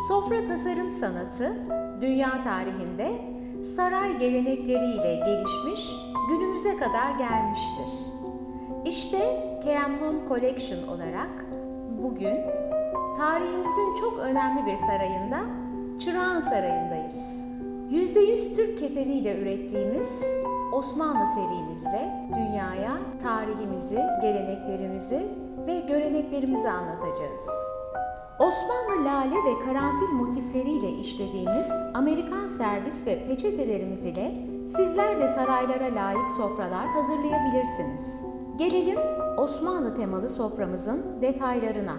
Sofra tasarım sanatı dünya tarihinde saray gelenekleriyle gelişmiş günümüze kadar gelmiştir. İşte KM Home Collection olarak bugün tarihimizin çok önemli bir sarayında Çırağan Sarayı'ndayız. %100 Türk keteniyle ürettiğimiz Osmanlı serimizle dünyaya tarihimizi, geleneklerimizi ve göreneklerimizi anlatacağız. Osmanlı lale ve karanfil motifleriyle işlediğimiz Amerikan servis ve peçetelerimiz ile sizler de saraylara layık sofralar hazırlayabilirsiniz. Gelelim Osmanlı temalı soframızın detaylarına.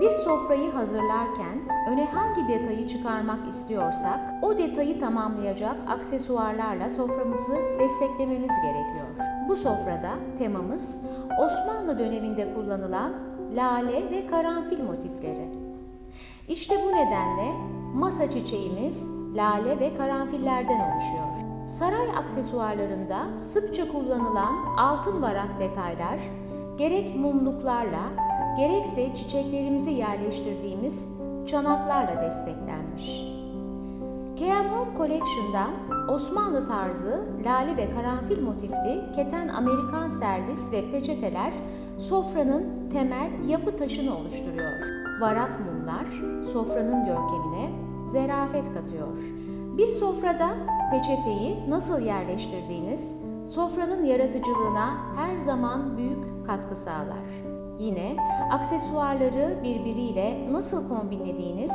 Bir sofrayı hazırlarken öne hangi detayı çıkarmak istiyorsak o detayı tamamlayacak aksesuarlarla soframızı desteklememiz gerekiyor. Bu sofrada temamız Osmanlı döneminde kullanılan lale ve karanfil motifleri. İşte bu nedenle masa çiçeğimiz lale ve karanfillerden oluşuyor. Saray aksesuarlarında sıkça kullanılan altın varak detaylar gerek mumluklarla gerekse çiçeklerimizi yerleştirdiğimiz çanaklarla desteklenmiş. KM Home Collection'dan Osmanlı tarzı lale ve karanfil motifli keten Amerikan servis ve peçeteler sofranın temel yapı taşını oluşturuyor. Varak mumlar sofranın görkemine zerafet katıyor. Bir sofrada peçeteyi nasıl yerleştirdiğiniz sofranın yaratıcılığına her zaman büyük katkı sağlar. Yine aksesuarları birbiriyle nasıl kombinlediğiniz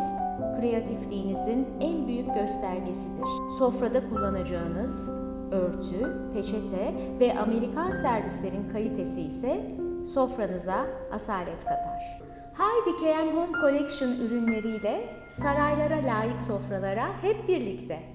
kreatifliğinizin en büyük göstergesidir. Sofrada kullanacağınız örtü, peçete ve Amerikan servislerin kalitesi ise sofranıza asalet katar. Haydi KM Home Collection ürünleriyle saraylara layık sofralara hep birlikte.